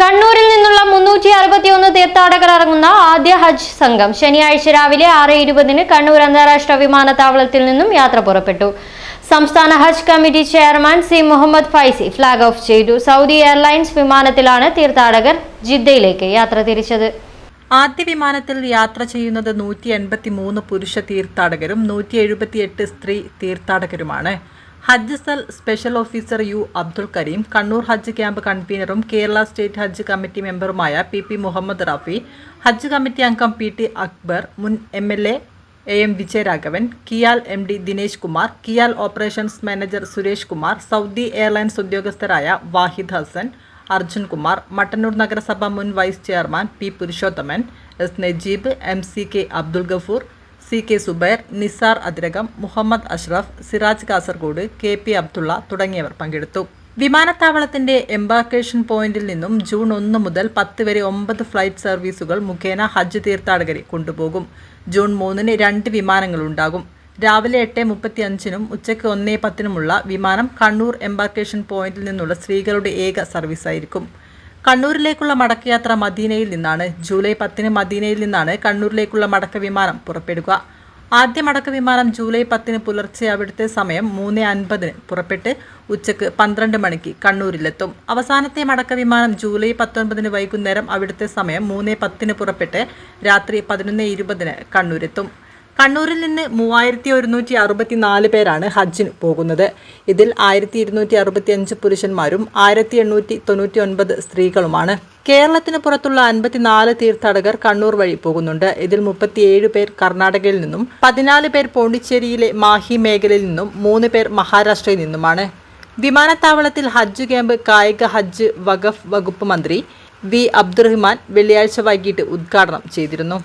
കണ്ണൂരിൽ നിന്നുള്ള മുന്നൂറ്റി അറുപത്തിയൊന്ന് തീർത്ഥാടകർ ഇറങ്ങുന്ന ആദ്യ ഹജ്ജ് സംഘം ശനിയാഴ്ച രാവിലെ ആറ് ഇരുപതിന് കണ്ണൂർ അന്താരാഷ്ട്ര വിമാനത്താവളത്തിൽ നിന്നും യാത്ര പുറപ്പെട്ടു. സംസ്ഥാന Hajj committee chairman C Muhammad Faizy flag off ചെയ്തു. സൗദി എയർലൈൻസ് വിമാനത്തിലാണ് തീർത്ഥാടകർ ജിദ്ദയിലേക്ക് യാത്ര തിരിച്ചത്. ആദ്യ വിമാനത്തിൽ യാത്ര ചെയ്യുന്നത് നൂറ്റി എൺപത്തി മൂന്ന് പുരുഷ തീർത്ഥാടകരും നൂറ്റി എഴുപത്തിയെട്ട് സ്ത്രീ തീർത്ഥാടകരുമാണ്. ഹജ്ജ് സൽ special officer U Abdul Kareem Kannur Hajj camp കൺവീനറും Kerala state Hajj committee മെമ്പറുമായ P P Muhammad Rafi Hajj committee അംഗം പി ടി അക്ബർ മുൻ M L A A M Vijayaraghavan KIAL M D Dinesh Kumar KIAL operations manager Suresh Kumar Saudi Airlines ഉദ്യോഗസ്ഥരായ Wahid Hasan Arjun Kumar Mattannur നഗരസഭ മുൻ vice chairman P Purushothaman S Najeeb M C K Abdul Gafoor C K Subair Nisar Athirakam Muhammad Ashraf Siraj Kasaragod K P Abdulla തുടങ്ങിയവർ പങ്കെടുത്തു. വിമാനത്താവളത്തിന്റെ embarkation പോയിന്റിൽ നിന്നും June ഒന്ന് മുതൽ പത്ത് വരെ ഒമ്പത് ഫ്ലൈറ്റ് സർവീസുകൾ മുഖേന ഹജ്ജ് തീർത്ഥാടകരെ കൊണ്ടുപോകും. ജൂൺ മൂന്നിന് രണ്ട് വിമാനങ്ങൾ ഉണ്ടാകും. രാവിലെ എട്ട് മുപ്പത്തി അഞ്ചിനും ഉച്ചയ്ക്ക് ഒന്നേ പത്തിനുമുള്ള വിമാനം കണ്ണൂർ എംബാർക്കേഷൻ പോയിന്റിൽ നിന്നുള്ള സ്ത്രീകളുടെ ഏക സർവീസായിരിക്കും. കണ്ണൂരിലേക്കുള്ള മടക്കയാത്ര മദീനയിൽ നിന്നാണ്. ജൂലൈ പത്തിന് മദീനയിൽ നിന്നാണ് കണ്ണൂരിലേക്കുള്ള മടക്ക വിമാനം പുറപ്പെടുക. ആദ്യ മടക്ക വിമാനം ജൂലൈ പത്തിന് പുലർച്ചെ അവിടുത്തെ സമയം മൂന്ന് അൻപതിന് പുറപ്പെട്ട് ഉച്ചയ്ക്ക് പന്ത്രണ്ട് മണിക്ക് കണ്ണൂരിലെത്തും. അവസാനത്തെ മടക്ക വിമാനം ജൂലൈ പത്തൊൻപതിന് വൈകുന്നേരം അവിടുത്തെ സമയം മൂന്ന് പത്തിന് പുറപ്പെട്ട് രാത്രി പതിനൊന്ന് ഇരുപതിന് കണ്ണൂരെത്തും. കണ്ണൂരിൽ നിന്ന് മൂവായിരത്തി ഒരുന്നൂറ്റി അറുപത്തി നാല് പേരാണ് ഹജ്ജിന് പോകുന്നത്. ഇതിൽ ആയിരത്തി ഇരുന്നൂറ്റി അറുപത്തി അഞ്ച് പുരുഷന്മാരും ആയിരത്തി എണ്ണൂറ്റി തൊണ്ണൂറ്റി ഒൻപത് സ്ത്രീകളുമാണ്. കേരളത്തിന് പുറത്തുള്ള അൻപത്തിനാല് തീർത്ഥാടകർ കണ്ണൂർ വഴി പോകുന്നുണ്ട്. ഇതിൽ മുപ്പത്തിയേഴ് പേർ കർണാടകയിൽ നിന്നും പതിനാല് പേർ പോണ്ടിച്ചേരിയിലെ മാഹി മേഖലയിൽ നിന്നും മൂന്ന് പേർ മഹാരാഷ്ട്രയിൽ നിന്നുമാണ്. വിമാനത്താവളത്തിൽ ഹജ്ജ് ക്യാമ്പ് കായിക ഹജ്ജ് വഖഫ് വകുപ്പ് മന്ത്രി വി അബ്ദുറഹ്മാൻ വെള്ളിയാഴ്ച വൈകിട്ട് ഉദ്ഘാടനം ചെയ്തിരുന്നു.